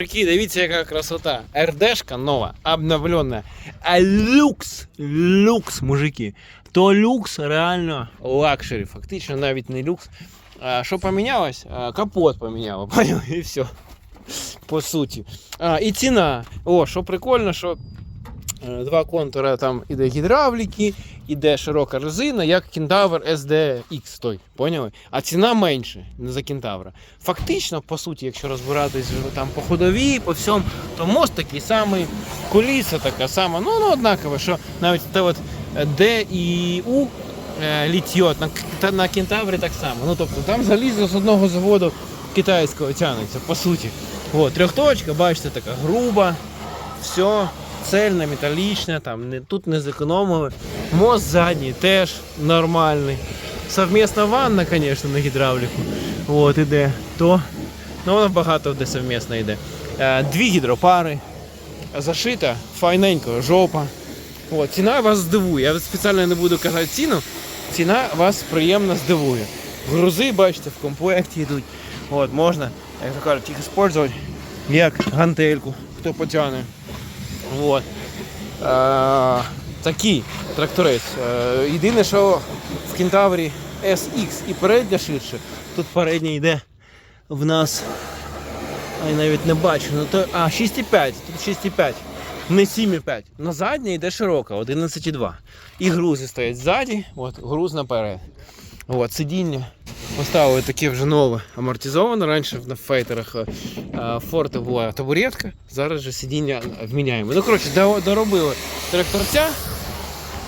Прикинь, дивіться, яка красота. РДшка нова, обновлена. А люкс, люкс, мужики. То люкс реально лакшері. Фактично навіть не люкс. А, що помінялось? А, капот поміняло, поняв? І все. По суті. А, і ціна. О, що прикольно, що е, два контури там іде гідравліки, Іде широка резина, як кентавр SDX той, поняли? А ціна менше не за кентавра. Фактично, по суті, якщо розбиратись там по ходовій, по всьому, то мост такий самий, коліса така сама, ну, ну однаково, що навіть те от е, D і U е, літьот на, на кентаврі так само. Ну тобто там залізо з одного заводу китайського тягнеться, по суті. От, трьохточка, бачите, така груба, все цельне, металічне, там не, тут не зекономили. Мост задній теж нормальний. Совмісна ванна, звісно, на гідравліку. От іде. То, ну воно багато де совмісно йде. Е, дві гідропари. Зашита, файненько, жопа. От, ціна вас здивує. Я спеціально не буду казати ціну. Ціна вас приємно здивує. Грузи, бачите, в комплекті йдуть. От, можна, як то кажуть, їх використовувати як гантельку, хто потягне. От. Е, такий тракторець. Е, єдине, що в кентаврі SX і передня ширше. Тут передня йде в нас. А я навіть не бачу. Ну, то, а, 6,5. Тут 6,5. Не 7,5. На задня йде широка, 11,2. І грузи стоять ззаді, от, груз наперед. От, сидіння поставили таке вже нове амортизоване. Раніше на фейтерах е, е, була табуретка, зараз же сидіння вміняємо. Ну, коротше, доробили тракторця,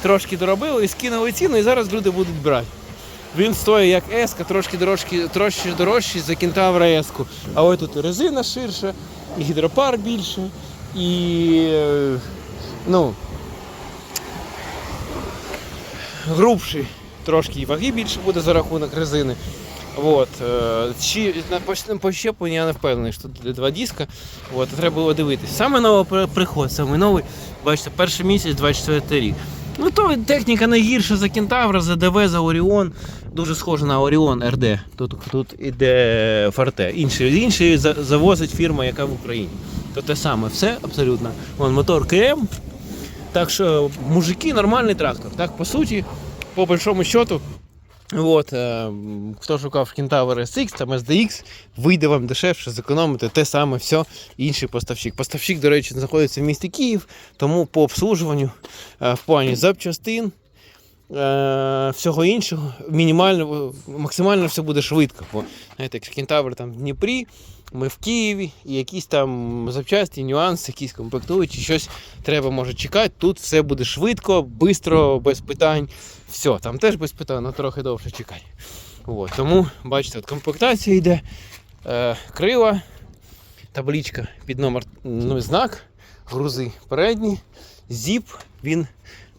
трошки доробили і скинули ціну, і зараз люди будуть брати. Він стоїть як еска, трошки дорожки, трошки дорожчий за кентавра еску. А ось тут і резина ширша, і гідропар більше, і е, ну, грубший, трошки і ваги більше буде за рахунок резини. От, е, чи на поч- по щепленню я не впевнений, що тут два диска. От, треба було дивитися. Саме новий приход, саме новий, бачите, перший місяць, 24 рік. Ну то техніка не гірша за Кентавра, за ДВ, за Оріон. Дуже схоже на Оріон РД. Тут, тут іде Форте. Інший, інший завозить фірма, яка в Україні. То те саме, все абсолютно. Вон мотор КМ. Так що мужики нормальний трактор. Так, по суті, по большому счету, От, е, хто шукав Кентавр SX, там SDX, вийде вам дешевше, зекономити те саме все інший поставщик. Поставщик, до речі, знаходиться в місті Київ, тому по обслужуванню е, в плані запчастин, е, всього іншого, мінімально, максимально все буде швидко. Бо знаєте, як Кентавр там в Дніпрі, ми в Києві, і якісь там запчасті, нюанси, якісь комплектуючі, щось треба може чекати. Тут все буде швидко, швидко, без питань. Все, там теж без питань, але трохи довше чекати. От, тому, бачите, от комплектація йде е, крила, табличка під номер ну, знак, грузи передні, зіп, він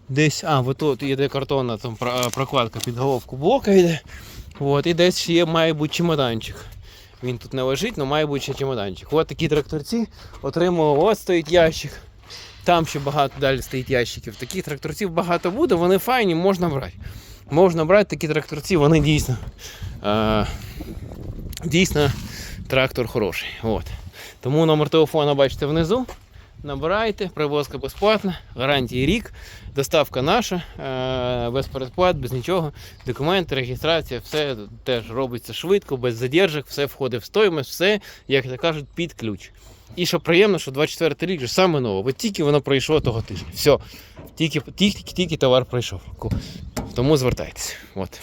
десь, а, от тут йде картонна там прокладка під головку блока йде. От, і десь є, має бути чемоданчик. Він тут не лежить, але має бути ще чемоданчик. От такі тракторці отримали, от стоїть ящик. Там ще багато далі стоїть ящиків. Таких тракторців багато буде, вони файні, можна брати. Можна брати такі тракторці, вони дійсно. Е, дійсно трактор хороший. От. Тому номер телефона бачите внизу. Набирайте, привозка безплатна, гарантії рік, доставка наша, е, без передплат, без нічого. Документи, реєстрація, все теж робиться швидко, без задержок, все входить в стоїмость, все, як то кажуть, під ключ. І що приємно, що 24 рік вже саме нове, бо тільки воно пройшло того тижня. Все, тільки, тільки, тільки товар пройшов. Тому звертайтеся. От.